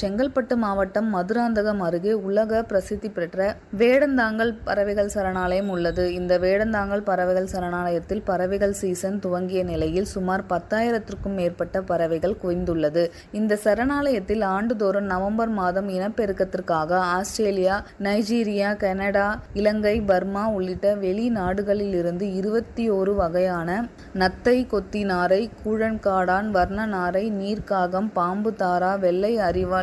செங்கல்பட்டு மாவட்டம் மதுராந்தகம் அருகே உலக பிரசித்தி பெற்ற வேடந்தாங்கல் பறவைகள் சரணாலயம் உள்ளது. இந்த வேடந்தாங்கல் பறவைகள் சரணாலயத்தில் பறவைகள் சீசன் துவங்கிய நிலையில் சுமார் பத்தாயிரத்திற்கும் மேற்பட்ட பறவைகள் குவிந்துள்ளது. இந்த சரணாலயத்தில் ஆண்டுதோறும் நவம்பர் மாதம் இனப்பெருக்கத்திற்காக ஆஸ்திரேலியா, நைஜீரியா, கனடா, இலங்கை, பர்மா உள்ளிட்ட வெளிநாடுகளில் இருந்து இருபத்தி ஓரு வகையான நத்தை, கொத்தி நாரை, கூழன்காடான், வர்ண நாரை, நீர்க்காகம், பாம்பு தாரா, வெள்ளை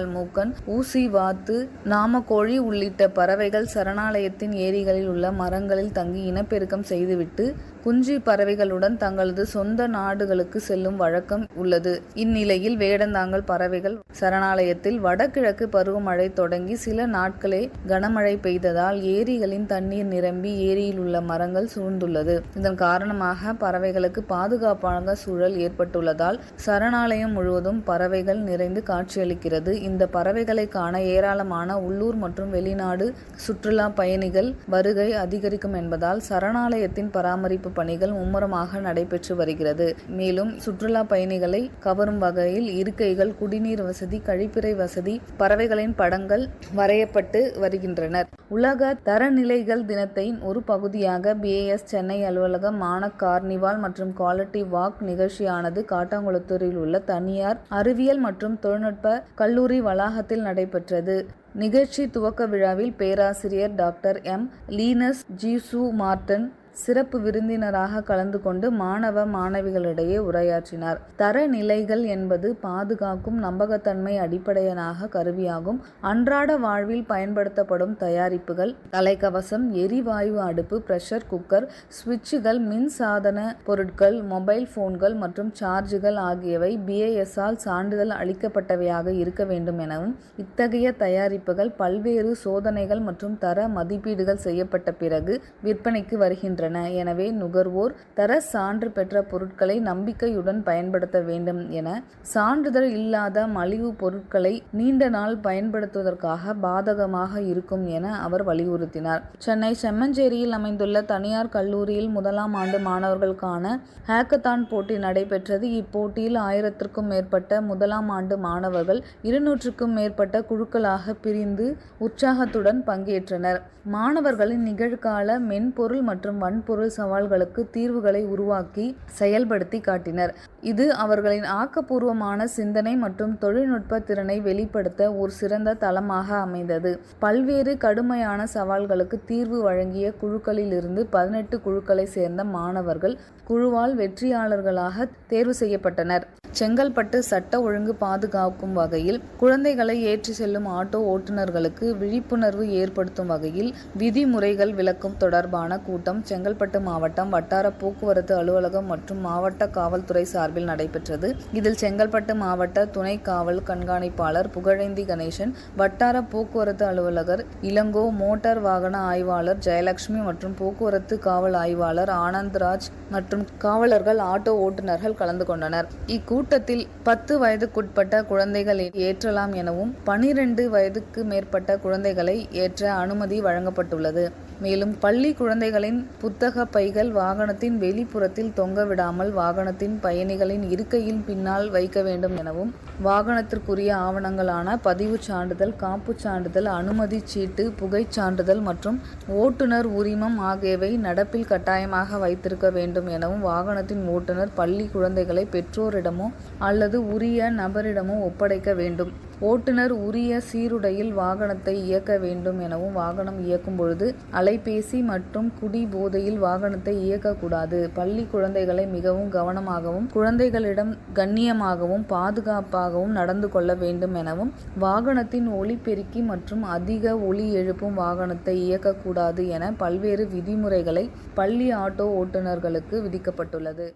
அரிவாள் மூக்கன், ஊசி வாத்து, நாமக்கோழி உள்ளிட்ட பறவைகள் சரணாலயத்தின் ஏரிகளில் உள்ள மரங்களில் தங்கி இனப்பெருக்கம் செய்துவிட்டு குஞ்சு பறவைகளுடன் தங்களது சொந்த நாடுகளுக்கு செல்லும் வழக்கம் உள்ளது. இந்நிலையில் வேடந்தாங்கல் பறவைகள் சரணாலயத்தில் வடகிழக்கு பருவமழை தொடங்கி சில நாட்களே கனமழை பெய்ததால் ஏரிகளின் தண்ணீர் நிரம்பி ஏரியில் உள்ள மரங்கள் சூழ்ந்துள்ளது. இதன் காரணமாக பறவைகளுக்கு பாதுகாப்பான சூழல் ஏற்பட்டுள்ளதால் சரணாலயம் முழுவதும் பறவைகள் நிறைந்து காட்சியளிக்கிறது. இந்த பறவைகளை காண ஏராளமான உள்ளூர் மற்றும் வெளிநாடு சுற்றுலா பயணிகள் வருகை அதிகரிக்கும் என்பதால் சரணாலயத்தின் பராமரிப்பு பணிகள் மும்முரமாக நடைபெற்று வருகிறது. மேலும் சுற்றுலா பயணிகளை கவரும் வகையில் இருக்கைகள், குடிநீர் வசதி, கழிப்பறை வசதி, பறவைகளின் படங்கள் வரையப்பட்டு வருகின்றனர். உலக தரநிலைகள் தினத்தின் ஒரு பகுதியாக பிஏஎஸ் சென்னை அலுவலக மானக் கார்னிவால் மற்றும் குவாலிட்டி வாக் நிகழ்ச்சியானது காட்டாங்குளத்தூரில் உள்ள தனியார் அறிவியல் மற்றும் தொழில்நுட்ப கல்லூரி வளாகத்தில் நடைபெற்றது. நிகழ்ச்சி துவக்க விழாவில் பேராசிரியர் doctor M. Linus Jisu Martin சிறப்பு விருந்தினராக கலந்து கொண்டு மாணவ, மாணவிகளிடையே உரையாற்றினார். தரநிலைகள் என்பது பாதுகாக்கும் நம்பகத்தன்மை அடிப்படையனாக கருவியாகும். அன்றாட வாழ்வில் பயன்படுத்தப்படும் தயாரிப்புகள், தலைக்கவசம், எரிவாயு அடுப்பு, பிரஷர் குக்கர், சுவிட்சுகள், மின்சாதன பொருட்கள், மொபைல் போன்கள் மற்றும் சார்ஜுகள் ஆகியவை பி. சான்றிதழ் அளிக்கப்பட்டவையாக இருக்க வேண்டும் எனவும் இத்தகைய தயாரிப்புகள் பல்வேறு சோதனைகள் மற்றும் தர மதிப்பீடுகள் செய்யப்பட்ட பிறகு விற்பனைக்கு வருகின்றன. எனவே நுகர்வோர் தர சான்று பெற்ற பொருட்களை நம்பிக்கையுடன் பயன்படுத்த வேண்டும் என சான்றிதழ் இல்லாத மலிவு பொருட்களை நீண்ட நாள் பயன்படுத்துவதற்காக பாதகமாக இருக்கும் என அவர் வலியுறுத்தினார். சென்னை செம்மஞ்சேரியில் அமைந்துள்ள தனியார் கல்லூரியில் முதலாம் ஆண்டு மாணவர்களுக்கான ஹேக்கத்தான் போட்டி நடைபெற்றது. இப்போட்டியில் ஆயிரத்திற்கும் மேற்பட்ட முதலாம் ஆண்டு மாணவர்கள் இருநூற்றுக்கும் மேற்பட்ட குழுக்களாக பிரிந்து உற்சாகத்துடன் பங்கேற்றனர். மாணவர்களின் நிகழ்கால மென்பொருள் மற்றும் வன்பொருள் சவால்களுக்கு தீர்வுகளை உருவாக்கி செயல்படுத்தி காட்டினர். இது அவர்களின் ஆக்கப்பூர்வமான சிந்தனை மற்றும் தொழில்நுட்ப திறனை வெளிப்படுத்த ஒரு சிறந்த தளமாக அமைந்தது. பல்வேறு கடுமையான சவால்களுக்கு தீர்வு வழங்கிய குழுக்களிலிருந்து பதினெட்டு குழுக்களை சேர்ந்த மாணவர்கள் குழுவால் வெற்றியாளர்களாக தேர்வு செய்யப்பட்டனர். செங்கல்பட்டு சட்ட ஒழுங்கு பாதுகாக்கும் வகையில் குழந்தைகளை ஏற்றி செல்லும் ஆட்டோ ஓட்டுநர்களுக்கு விழிப்புணர்வு ஏற்படுத்தும் வகையில் விதிமுறைகள் விளக்கும் தொடர்பான கூட்டம் செங்கல்பட்டு மாவட்டம் வட்டார போக்குவரத்து அலுவலகம் மற்றும் மாவட்ட காவல்துறை சார்பில் நடைபெற்றது. இதில் செங்கல்பட்டு மாவட்ட துணை காவல் கண்காணிப்பாளர் புகழேந்தி கணேசன், வட்டார போக்குவரத்து அலுவலர் இளங்கோ, மோட்டார் வாகன ஆய்வாளர் ஜெயலட்சுமி மற்றும் போக்குவரத்து காவல் ஆய்வாளர் ஆனந்த்ராஜ் மற்றும் காவலர்கள், ஆட்டோ ஓட்டுநர்கள் கலந்து கொண்டனர். இக்கூட்டத்தில் பத்து வயதுக்குட்பட்ட குழந்தைகளை ஏற்றலாம் எனவும் பனிரெண்டு வயதுக்கு மேற்பட்ட குழந்தைகளை ஏற்ற அனுமதி வழங்கப்பட்டுள்ளது. மேலும் பள்ளி குழந்தைகளின் புத்தக பைகள் வாகனத்தின் வெளிப்புறத்தில் தொங்கவிடாமல் வாகனத்தின் பயணிகளின் இருக்கையின் பின்னால் வைக்க வேண்டும் எனவும் வாகனத்திற்குரிய ஆவணங்களான பதிவுச் சான்றிதழ், காப்புச் சான்றிதழ், அனுமதிச் சீட்டு, புகைச் சான்றிதழ் மற்றும் ஓட்டுநர் உரிமம் ஆகியவை நடப்பில் கட்டாயமாக வைத்திருக்க வேண்டும் எனவும் வாகனத்தின் ஓட்டுனர் பள்ளி குழந்தைகளை பெற்றோரிடமோ அல்லது உரிய நபரிடமோ ஒப்படைக்க வேண்டும். ஓட்டுநர் உரிய சீருடையில் வாகனத்தை இயக்க வேண்டும் எனவும் வாகனம் இயக்கும் பொழுது அலைபேசி மற்றும் குடி போதையில் வாகனத்தை இயக்கக்கூடாது. பள்ளி குழந்தைகளை மிகவும் கவனமாகவும், குழந்தைகளிடம் கண்ணியமாகவும், பாதுகாப்பாகவும் நடந்து கொள்ள வேண்டும் எனவும் வாகனத்தின் ஒலிபெருக்கி மற்றும் அதிக ஒலி எழுப்பும் வாகனத்தை இயக்கக்கூடாது என பல்வேறு விதிமுறைகளை பள்ளி ஆட்டோ ஓட்டுநர்களுக்கு விதிக்கப்பட்டுள்ளது.